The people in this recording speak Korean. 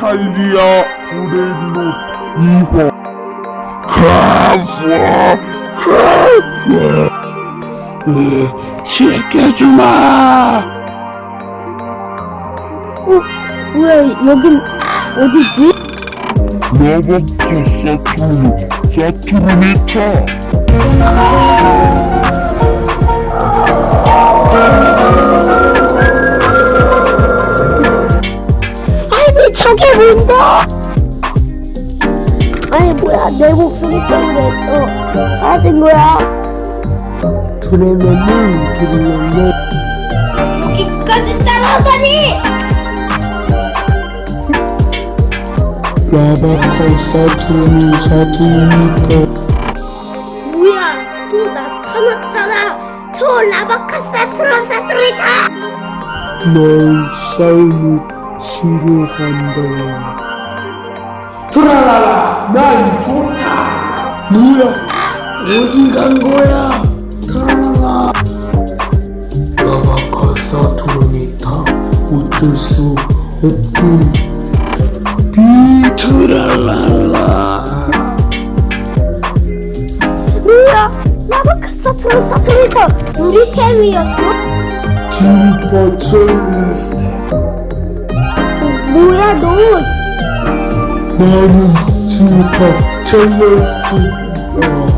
하이리아 브레인롯 2호 카푸아 카푸아 시켜주마 어? 뭐야 여긴 어디지? 로버트 사투르 사투르니타 저게 뭔데? 아니 뭐야. 내 목소리 때문에 또 빠진 거야? 트롤러물 트롤러물 여기까지 따라오다니! 라바카 사투르니 사투르니타 뭐야. 또 나타났잖아. 저 라바카 사 트로 사트로이다. 널 싸움을 싫어한다 트랄라라 난 좋다. 뭐야? 어디 간 거야? 트랄라라 라바카 사투르니타 어쩔 수 없군. 비트랄랄라. 뭐야? 라바카사 트로사트로이다 우리 캠이었어? 슈퍼 첼리스 트 뭐야 너 나는 슈퍼 첼리스트다